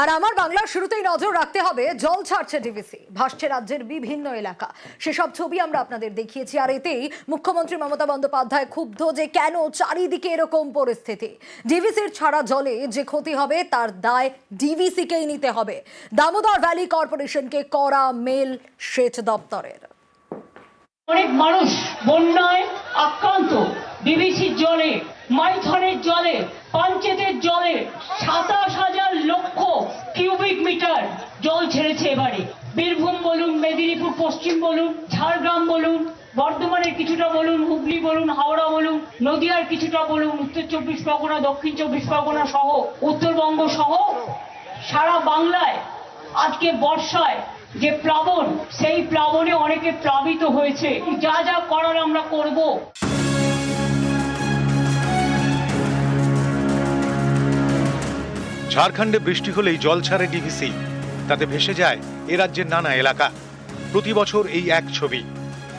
আর আমার বাংলার শুরুতেই নজর রাখতে হবে, জল ছাড়ছে ডিভিসি ভাসছে রাজ্যের বিভিন্ন এলাকা। সেসব ছবি আমরা আপনাদের দেখিয়েছি, আর এতেই মুখ্যমন্ত্রী মমতা বন্দ্যোপাধ্যায় ক্ষুব্ধ যে কেন চারিদিকে এরকম পরিস্থিতি। ডিভিসির ছাড়া জলে যে ক্ষতি হবে, তার দায় ডিভিসিকেই নিতে হবে। দামোদর ভ্যালি কর্পোরেশনকে করা মেল সেচ দপ্তরের। অনেক মানুষ বন্যায় আক্রান্ত। বিবিসির জলে, মাইথনের জলে, পাঞ্চেতের জলে সাতাশ হাজার লক্ষ কিউবিক মিটার জল ছেড়েছে এবারে। বীরভূম বলুন, মেদিনীপুর, পশ্চিম বলুন, ঝাড়গ্রাম বলুন, বর্ধমানের কিছুটা বলুন, হুগলি বলুন, হাওড়া বলুন, নদিয়ার কিছুটা বলুন, উত্তর চব্বিশ পরগনা, দক্ষিণ চব্বিশ পরগনা সহ, উত্তরবঙ্গ সহ সারা বাংলায় আজকে বর্ষায় যে প্লাবন, সেই প্লাবনে অনেকে প্লাবিত হয়েছে। যা যা করার আমরা করব। ঝাড়খণ্ডে বৃষ্টি হলেই জল ছাড়ে ডিভিসি তাতে ভেসে যায় এ রাজ্যের নানা এলাকা। প্রতি বছর এই এক ছবি।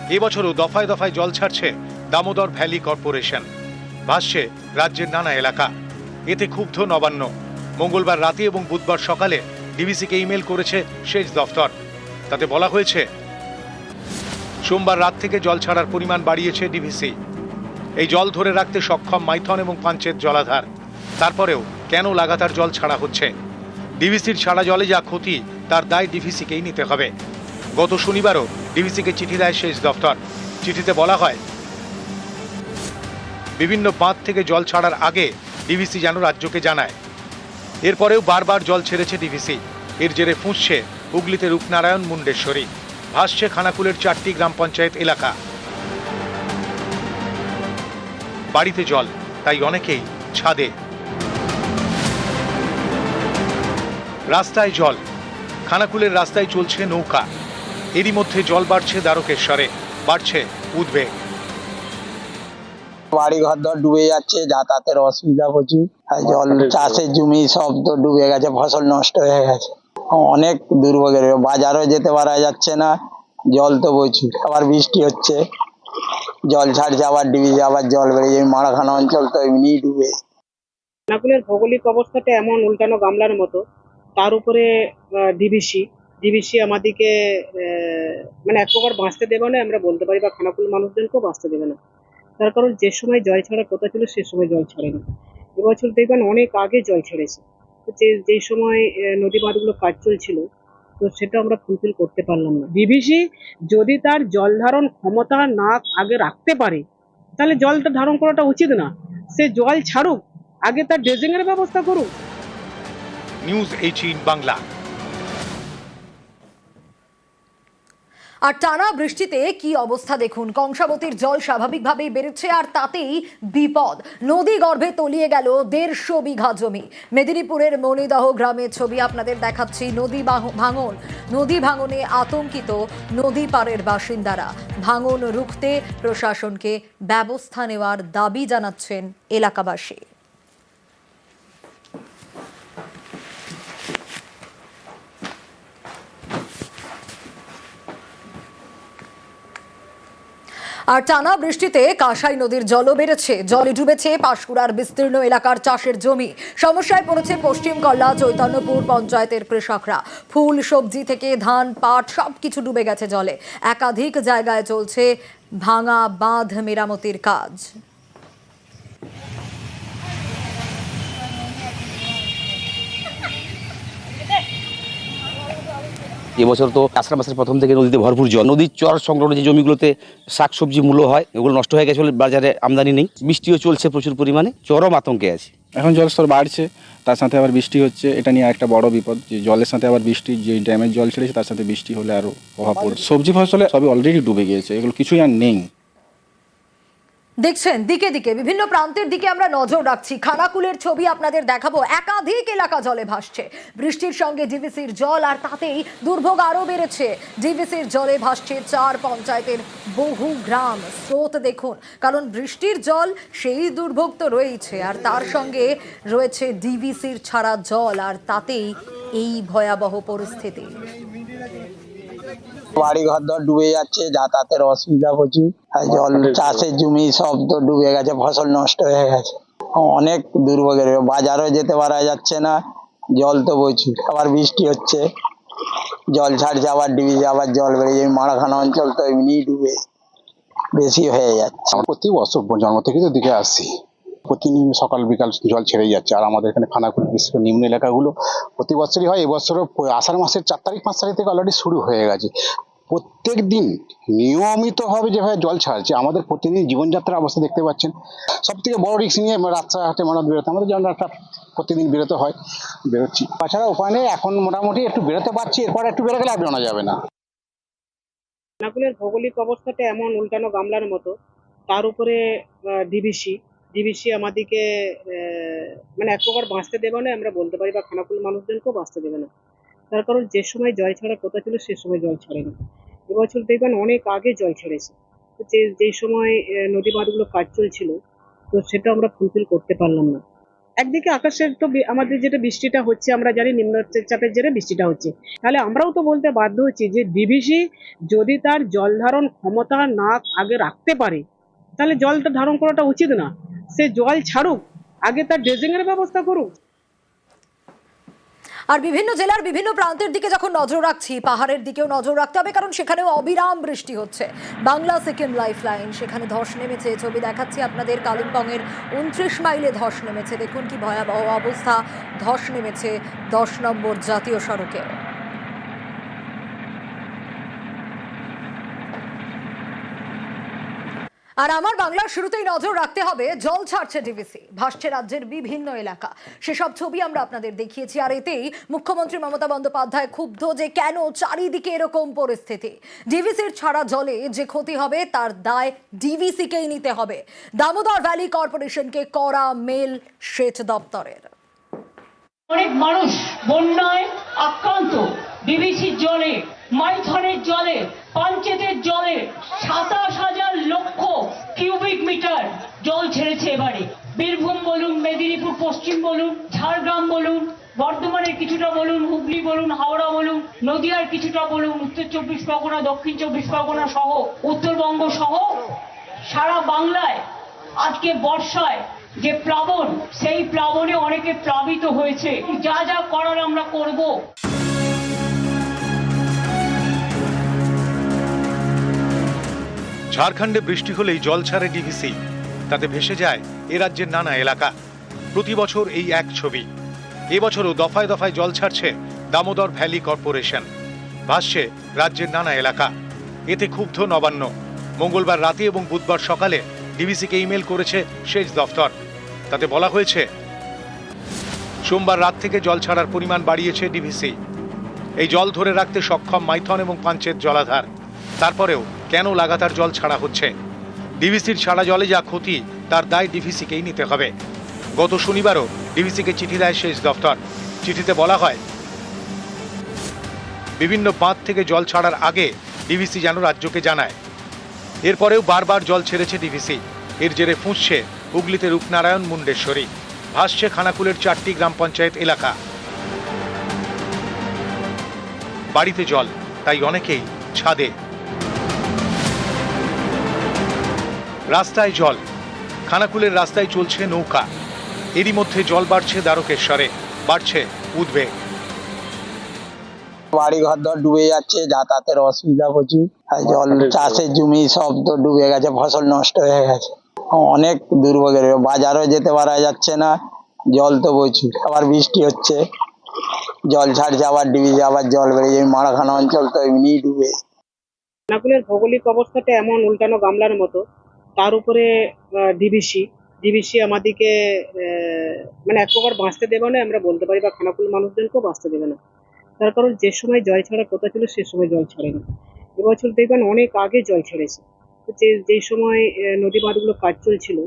এবছরও দফায় দফায় জল ছাড়ছে দামোদর ভ্যালি কর্পোরেশন। ভাসছে রাজ্যের নানা এলাকা। এতে ক্ষুব্ধ নবান্ন। মঙ্গলবার রাতে এবং বুধবার সকালে ডিভিসিকে ইমেল করেছে সেচ দফতর। তাতে বলা হয়েছে, সোমবার রাত থেকে জল ছাড়ার পরিমাণ বাড়িয়েছে ডিভিসি এই জল ধরে রাখতে সক্ষম মাইথন এবং পাঞ্চেত জলাধার। তারপরেও কেন লাগাতার জল ছাড়া হচ্ছে? ডিভিসির ছাড়া জলে যা ক্ষতি, তার দায় ডিভিসিকেই নিতে হবে। গত শনিবারও ডিভিসিকে চিঠি দেয় শেষ দফতর চিঠিতে বলা হয়, বিভিন্ন বাঁধ থেকে জল ছাড়ার আগে ডিভিসি যেন রাজ্যকে জানায়। এরপরেও বারবার জল ছেড়েছে ডিভিসি এর জেরে ফুঁসছে হুগলিতে রূপনারায়ণ মুন্ডেশ্বরী ভাসছে খানাকুলের চারটি গ্রাম পঞ্চায়েত এলাকা। বাড়িতে জল তাই অনেকেই ছাদে। রাস্তায় জল খানাকুলের রাস্তায় চলছে নৌকা। এরই মধ্যে জল বাড়ছে দ্বারকেশ্বরে বাড়ছে উদ্বেগ। বাড়ি ঘর দর ডুবে যাচ্ছে যাতায়াতের অসুবিধা প্রচুর। আর জল চাষের জমি সব তো ডুবে গেছে ফসল নষ্ট হয়ে গেছে। অনেক দুর্ভোগের বাজারও যেতে পারা যাচ্ছে না। জল তো প্রচুর, আবার বৃষ্টি হচ্ছে। জল ছাড়ছে, আবার ডিবিছে আবার জল বেড়ে যায় মারাখানা অঞ্চল তো এমনি ডুবে। খানাকুলের ভৌগোলিক অবস্থাটা এমন উল্টানো গামলার মতো। তার উপরে ডিবিসি। ডিবিসি আমাদেরকে মানে এক প্রকার বাঁচতে দেবে না, আমরা বলতে পারি, বা খানাকুল মানুষজনকেও বাঁচতে দেবে না। তার কারণ, যে সময় জল ছাড়ার কথা ছিল সে সময় জল ছাড়েনি এবছর দেখবেন অনেক আগে জল ছেড়েছে। যে যেই সময় নদী বাঁধগুলো কাজ চলছিল, তো সেটা আমরা ফুলফিল করতে পারলাম না। বিবিসি যদি তার জল ধারণ ক্ষমতা না আগে রাখতে পারে, তাহলে জলটা ধারণ করাটা উচিত না। সে জল ছাড়ুক, আগে তার ড্রেজিংয়ের ব্যবস্থা করুক। News eighteen Bangla. আর টানা বৃষ্টিতে কি অবস্থা দেখুন? কংসাবতীর জল স্বাভাবিকভাবেই বেড়েছে আর তাতেই বিপদ। নদী গর্ভে তলিয়ে গেল দেড়শো বিঘা জমি। মেদিনীপুরের মণিদহ গ্রামের ছবি আপনাদের দেখাচ্ছি। নদী ভাঙন। নদী ভাঙনে আতঙ্কিত নদী পাড়ের বাসিন্দারা। ভাঙন রুখতে প্রশাসনকে ব্যবস্থা নেওয়ার দাবি জানাচ্ছেন এলাকাবাসী। আর টানা বৃষ্টিতে কাঁসাই নদীর জলও বেড়েছে। জলে ডুবেছে পাঁশকুড়ার বিস্তীর্ণ এলাকার চাষের জমি। সমস্যায় পড়েছে পশ্চিম কল্লা, চৈতন্যপুর পঞ্চায়েতের কৃষকরা। ফুল, সবজি থেকে ধান, পাট সব কিছু ডুবে গেছে জলে। একাধিক জায়গায় চলছে ভাঙা, বাঁধ, মেরামতির কাজ। এবছর তো আষাঢ় মাসের প্রথম থেকে নদীতে ভরপুর জল। নদীর চর সংলগ্ন যে জমিগুলোতে শাকসবজি মূল্য হয়, এগুলো নষ্ট হয়ে গেছে বাজারে আমদানি নেই। বৃষ্টিও চলছে প্রচুর পরিমাণে, চরম আতঙ্কে আছে। এখন জলস্তর বাড়ছে, তার সাথে আবার বৃষ্টি হচ্ছে। এটা নিয়ে একটা বড় বিপদ, যে জলের সাথে আবার বৃষ্টি, যে ড্যামের জল ছেড়েছে, তার সাথে বৃষ্টি হলে আরও প্রভাব পড়ে সবজি ফসলে সবই অলরেডি ডুবে গিয়েছে, এগুলো কিছুই আর নেই। দেখছেন, দিকে দিকে, বিভিন্ন প্রান্তের দিকে আমরা নজর রাখছি। খানাকুলের ছবি আপনাদের দেখাবো। একাধিক এলাকা জলে ভাসছে। বৃষ্টির সঙ্গে ডিভিসির জল আর তাতেই দুর্ভোগ আরও বেড়েছে। ডিভিসির জলে ভাসছে চার পঞ্চায়েতের বহু গ্রাম। স্রোত দেখুন, কারণ বৃষ্টির জল সেই দুর্ভোগ তো রয়েছে। আর তার সঙ্গে রয়েছে ডিভিসির ছাড়া জল, আর তাতেই এই ভয়াবহ পরিস্থিতি। বাড়ি ঘর দর ডুবে যাচ্ছে যাতায়াতের অসুবিধা প্রচুর। আর জল চাষের জমি সব তো ডুবে গেছে ফসল নষ্ট হয়ে গেছে। অনেক দুর্ভোগের বাজারও যেতে পারা যাচ্ছে না জল তো প্রচুর। আবার বৃষ্টি হচ্ছে জল ছাড়ছে আবার ডিবিসি আবার জল বেড়ে যাবে। মারাখানা অঞ্চল তো এমনিই ডুবে বেশি হয়ে যাচ্ছে। প্রতি বছর জন্ম থেকে তো দিকে আসছি প্রতিদিন সকাল বিকাল জল ছেড়েই যাচ্ছে। আর আমাদের এখানে খানাকুল বিশেষ করে নিম্ন এলাকাগুলো প্রতি বছরই হয়। এবছরও আষাঢ় মাসের চার তারিখ পাঁচ তারিখ থেকে অলরেডি শুরু হয়ে গেছে। প্রত্যেক দিন নিয়মিতভাবে যেভাবে জল ছাড়ছে, আমাদের প্রতিদিন জীবনযাত্রার অবস্থা দেখতে পাচ্ছেন। সব থেকে বড় রিস্ক নিয়ে রাস্তাঘাটে মানুষ বেরোতে আমাদের যেমন একটা প্রতিদিন বেরোতে হয়, বেরোচ্ছি। তাছাড়া নেই এখন মোটামুটি একটু বেরোতে পারছি, এরপর একটু বেরো গেলে আর যাবে না। খানাকুলের ভৌগোলিক অবস্থাটা এমন, উল্টানো গামলার মতো। তার উপরে ডিবিসি ডিবিসি আমাদেরকে মানে এক প্রকার বাঁচতে দেবে না, আমরা বলতে পারি বা খানাকুল মানুষজনকেও বাঁচতে দেবে না। তার কারণ যে সময় জল ছাড়ার কথা ছিল, সে সময় জল ছাড়েনি এবছর দেখবেন অনেক আগে জল ছেড়েছে। যে, যেই সময় নদী বাঁধগুলো কাজ চলছিল, তো সেটা আমরা ফুলফিল করতে পারলাম না। একদিকে আকাশের তো আমাদের যেটা বৃষ্টিটা হচ্ছে, আমরা জানি নিম্নচাপের জেরে বৃষ্টিটা হচ্ছে। তাহলে আমরাও তো বলতে বাধ্য হচ্ছি যে ডিবিসি যদি তার জল ধারণ ক্ষমতা না আগে রাখতে পারে, তাহলে জলটা ধারণ করাটা উচিত না। সে জল ছাড়ুক, আগে তার ড্রেজিংয়ের ব্যবস্থা করুক। আর বিভিন্ন জেলার বিভিন্ন প্রান্তের দিকে যখন নজর রাখছি, পাহাড়ের দিকেও নজর রাখতে হবে, কারণ সেখানেও অবিরাম বৃষ্টি হচ্ছে। বাংলা সিকিম লাইফ লাইন সেখানে ধস নেমেছে, ছবি দেখাচ্ছি আপনাদের কালিম্পংয়ের উনত্রিশ মাইলে ধস নেমেছে। দেখুন কি ভয়াবহ অবস্থা, ধস নেমেছে দশ নম্বর জাতীয় সড়কে। আর আমার বাংলার শুরুতেই নজর রাখতে হবে, জল ছাড়ছে ডিভিসি ভাসছে রাজ্যের বিভিন্ন এলাকা। সেসব ছবি আমরা আপনাদের দেখিয়েছি, আর এতেই মুখ্যমন্ত্রী মমতা বন্দ্যোপাধ্যায় ক্ষুব্ধ যে কেন চারিদিকে এরকম পরিস্থিতি। ডিভিসির ছাড়া জলে যে ক্ষতি হবে, তার দায় ডিভিসিকেই নিতে হবে। দামোদর ভ্যালি কর্পোরেশনকে করা মেল সেচ দপ্তরের। অনেক মানুষ বন্যায় আক্রান্ত। ডিবিসির জলে, মাইথনের জলে, পাঞ্চেতের জলে সাতাশ হাজার লক্ষ কিউবিক মিটার জল ছেড়েছে এবারে। বীরভূম বলুন, মেদিনীপুর, পশ্চিম বলুন, ঝাড়গ্রাম বলুন, বর্ধমানের কিছুটা বলুন, হুগলি বলুন, হাওড়া বলুন, নদিয়ার কিছুটা বলুন, উত্তর চব্বিশ পরগনা, দক্ষিণ চব্বিশ পরগনা সহ, উত্তরবঙ্গ সহ, সারা বাংলায় আজকে বর্ষায় যে প্লাবন, সেই প্লাবনে অনেকে প্লাবিত হয়েছে। যা যা করার আমরা করব। ঝাড়খণ্ডে বৃষ্টি হলেই জল ছাড়ে ডিভিসি তাতে ভেসে যায় এ রাজ্যের নানা এলাকা। প্রতি বছর এই এক ছবি। এবছরও দফায় দফায় জল ছাড়ছে দামোদর ভ্যালি কর্পোরেশন। ভাসছে রাজ্যের নানা এলাকা। এতে ক্ষুব্ধ নবান্ন। মঙ্গলবার রাতে এবং বুধবার সকালে ডিভিসিকে ইমেল করেছে সেচ দফতর। তাতে বলা হয়েছে, সোমবার রাত থেকে জল ছাড়ার পরিমাণ বাড়িয়েছে ডিভিসি এই জল ধরে রাখতে সক্ষম মাইথন এবং পাঞ্চের জলাধার। তারপরেও কেন লাগাতার জল ছাড়া হচ্ছে? ডিভিসির ছাড়া জলে যা ক্ষতি, তার দায় ডিভিসিকেই নিতে হবে। গত শনিবারও ডিভিসিকে চিঠি দেয় সেচ দফতর চিঠিতে বলা হয়, বিভিন্ন বাঁধ থেকে জল ছাড়ার আগে ডিভিসি যেন রাজ্যকে জানায়। এরপরেও বারবার জল ছেড়েছে ডিভিসি। এর জেরে ফুঁসছে হুগলিতে রূপনারায়ণ মুন্ডেশ্বরী। ভাসছে খানাকুলের চারটি গ্রাম পঞ্চায়েত এলাকা। বাড়িতে জল, তাই অনেকেই ছাদে রাস্তায় জল। খানাকুলের রাস্তায় চলছে নৌকা। এরই মধ্যে জল বাড়ছে দ্বারকেশ্বরে। বাড়ছে উদ্বেগ। বাড়ি ঘর দর ডুবে যাচ্ছে যাতায়াতের অসুবিধা প্রচুর। আর জল চাষের জমি সব তো ডুবে গেছে ফসল নষ্ট হয়ে গেছে। অনেক দুর্ভোগের বাজারও যেতে পারা যাচ্ছে না। জল তো প্রচুর। আবার বৃষ্টি হচ্ছে। জল ছাড়ছে আবার ডিবিসি আবার জল বেড়ে যাবে। মারাখানা অঞ্চল তো এমনিই ডুবে। খানাকুলের ভৌগোলিক অবস্থাটা এমন উল্টানো গামলার মতো। তার উপরে ডিবিসি ডিবিসি আমাদেরকে মানে এক প্রকার বাঁচতে দেবে না, আমরা বলতে পারি বা খানাকুল মানুষজনকেও বাঁচতে দেবে না। তার কারণ যে সময় জল ছাড়ার কথা ছিল, সে সময় জল ছাড়েনি এবছর দেখবেন অনেক আগে জল ছেড়েছে। যে যেই সময় নদী বাঁধগুলো কাজ চলছিল,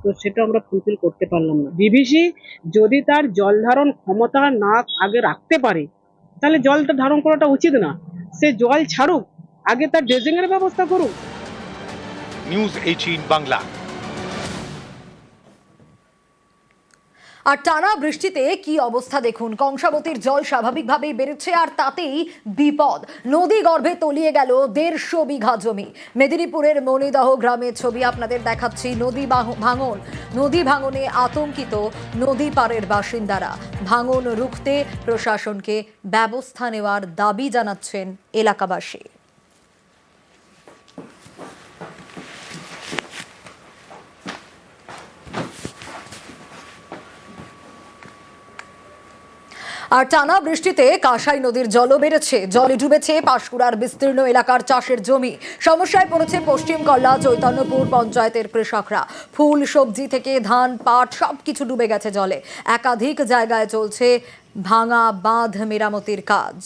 তো সেটা আমরা ফুলফিল করতে পারলাম না। ডিবিসি যদি তার জল ধারণ ক্ষমতা না আগে রাখতে পারে, তাহলে জলটা ধারণ করাটা উচিত না। সে জল ছাড়ুক, আগে তার ড্রেজিংয়ের ব্যবস্থা করুক নিউজ এইটিন বাংলা আর টানা বৃষ্টিতে কি অবস্থা দেখুন? কংসাবতীর জল স্বাভাবিকভাবেই বেড়েছে আর তাতেই বিপদ। নদী গর্ভে তলিয়ে গেল দেড়শো বিঘা জমি। মেদিনীপুরের মণিদহ গ্রামের ছবি আপনাদের দেখাচ্ছি। নদী ভাঙন। নদী ভাঙনে আতঙ্কিত নদী পাড়ের বাসিন্দারা। ভাঙন রুখতে প্রশাসনকে ব্যবস্থা নেওয়ার দাবি জানাচ্ছেন এলাকাবাসী। আর টানা বৃষ্টিতে কাঁসাই নদীর জলও বেড়েছে। জলে ডুবেছে পাঁশকুড়ার বিস্তীর্ণ এলাকার চাষের জমি। সমস্যায় পড়েছে পশ্চিম কল্লা, চৈতন্যপুর পঞ্চায়েতের কৃষকরা। ফুল, সবজি থেকে ধান, পাট সবকিছু ডুবে গেছে জলে। একাধিক জায়গায় চলছে ভাঙা, বাঁধ, মেরামতির কাজ।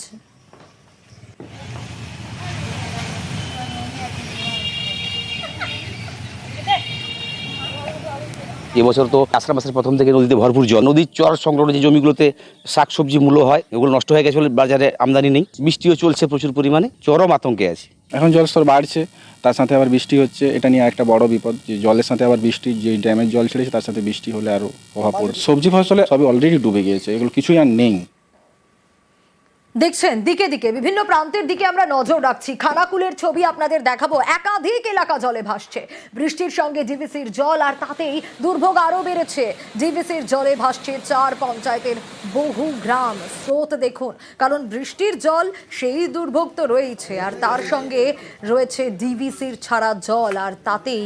এবছর তো আষাঢ় মাসের প্রথম থেকে নদীতে ভরপুর জল। নদীর চর সংলগ্ন যে জমিগুলোতে শাকসবজি মূল্য হয় এগুলো নষ্ট হয়ে গেছে বলে বাজারে আমদানি নেই। বৃষ্টিও চলছে প্রচুর পরিমাণে চরম আতঙ্কে আছে। এখন জলস্তর বাড়ছে তার সাথে আবার বৃষ্টি হচ্ছে। এটা নিয়ে একটা বড় বিপদ যে জলের সাথে আবার বৃষ্টি যে ড্যামের জল ছেড়েছে তার সাথে বৃষ্টি হলে আরও প্রভাব পড়বে। সবজি ফসলে সবই অলরেডি ডুবে গিয়েছে এগুলো কিছুই আর নেই। দেখছেন, দিকে দিকে, বিভিন্ন প্রান্তের দিকে আমরা নজর রাখছি। খানাকুলের ছবি আপনাদের দেখাবো। একাধিক এলাকা জলে ভাসছে। বৃষ্টির সঙ্গে ডিভিসির জল আর তাতেই দুর্ভোগ আরও বেড়েছে। ডিভিসির জলে ভাসছে চার পঞ্চায়েতের বহু গ্রাম। স্রোত দেখুন, কারণ বৃষ্টির জল সেই দুর্ভোগ তো রয়েছে। আর তার সঙ্গে রয়েছে ডিভিসির ছাড়া জল, আর তাতেই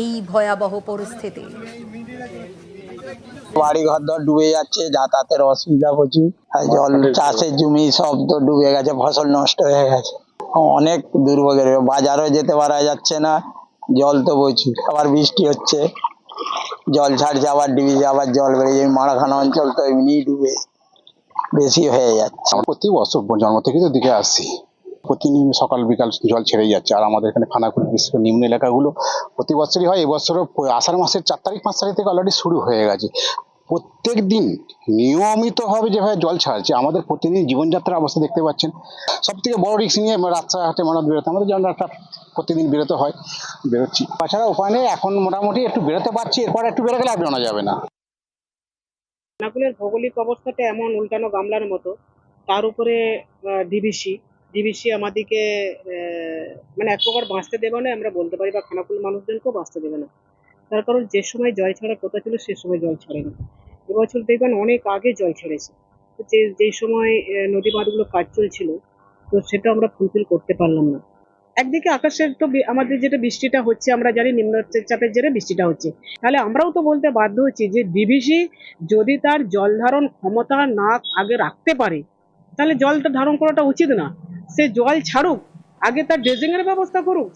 এই ভয়াবহ পরিস্থিতি। বাড়ি ঘর দর ডুবে যাচ্ছে যাতায়াতের অসুবিধা প্রচুর। জল চাষের জমি সব তো ডুবে গেছে ফসল নষ্ট হয়ে গেছে। অনেক দুর্ভোগের বাজারও যেতে পারা যাচ্ছে না জল তো প্রচুর। আবার বৃষ্টি হচ্ছে জল ছাড়ছে আবার ডিবিছে আবার জল বেড়ে যাবে। মারাখানা অঞ্চল তো এমনিই ডুবে বেশি হয়ে যাচ্ছে। প্রতি বছর জন্ম থেকে তো দিকে আসছি প্রতিদিন সকাল বিকাল জল ছেড়েই যাচ্ছে। আর আমাদের এখানে খানাকুল বিশেষ করে নিম্ন এলাকাগুলো প্রতি বছরই হয়। এবছরও আষাঢ় মাসের চার তারিখ, পাঁচ তারিখ থেকে অলরেডি শুরু হয়ে গেছে। প্রত্যেক দিন নিয়মিতভাবে যেভাবে জল ছাড়ছে, আমাদের প্রতিদিন জীবনযাত্রার অবস্থা দেখতে পাচ্ছেন। সব থেকে বড় রিস্ক নিয়ে রাস্তাঘাটে মানুষ বেরোতে আমাদের যেমন একটা প্রতিদিন বেরোতে হয়, বেরোচ্ছি। তাছাড়া উপায় নেই, এখন মোটামুটি একটু বেরোতে পারছি, এরপর একটু বেরো গেলে আর বেরোনো যাবে না। খানাকুলের ভৌগোলিক অবস্থাটা এমন, উল্টানো গামলার মতো। তার উপরে ডিবিসি ডিবিসি আমাদেরকে মানে এক প্রকার বাঁচতে দেবে না, আমরা বলতে পারি বা খানাকুল মানুষজনকেও বাঁচতে দেবে না। তার কারণ যে সময় জল ছাড়ার কথা ছিল, সে সময় জল ছাড়েনি এবছর দেখবেন অনেক আগে জল ছেড়েছে। যে, যেই সময় নদী বাঁধগুলো কাজ চলছিল, তো সেটা আমরা ফুলফিল করতে পারলাম না। একদিকে আকাশের তো আমাদের যেটা বৃষ্টিটা হচ্ছে, আমরা জানি নিম্নচাপের জেরে বৃষ্টিটা হচ্ছে। তাহলে আমরাও তো বলতে বাধ্য হচ্ছি যে ডিভিসি যদি তার জল ধারণ ক্ষমতা না আগে রাখতে পারে, তাহলে জলটা ধারণ করাটা উচিত না। সে জল ছাড়ুক, আগে তার ড্রেজিং এর ব্যবস্থা করুক।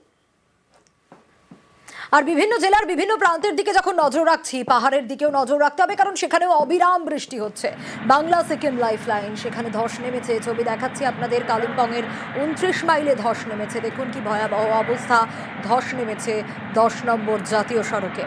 আর বিভিন্ন জেলার বিভিন্ন প্রান্তের দিকে যখন নজর রাখছি, পাহাড়ের দিকেও নজর রাখতে হবে, কারণ সেখানেও অবিরাম বৃষ্টি হচ্ছে। বাংলা সিকিম লাইফ লাইন সেখানে ধস নেমেছে, ছবি দেখাচ্ছি আপনাদের কালিম্পংয়ের উনত্রিশ মাইলে ধস নেমেছে। দেখুন কি ভয়াবহ অবস্থা, ধস নেমেছে দশ নম্বর জাতীয় সড়কে।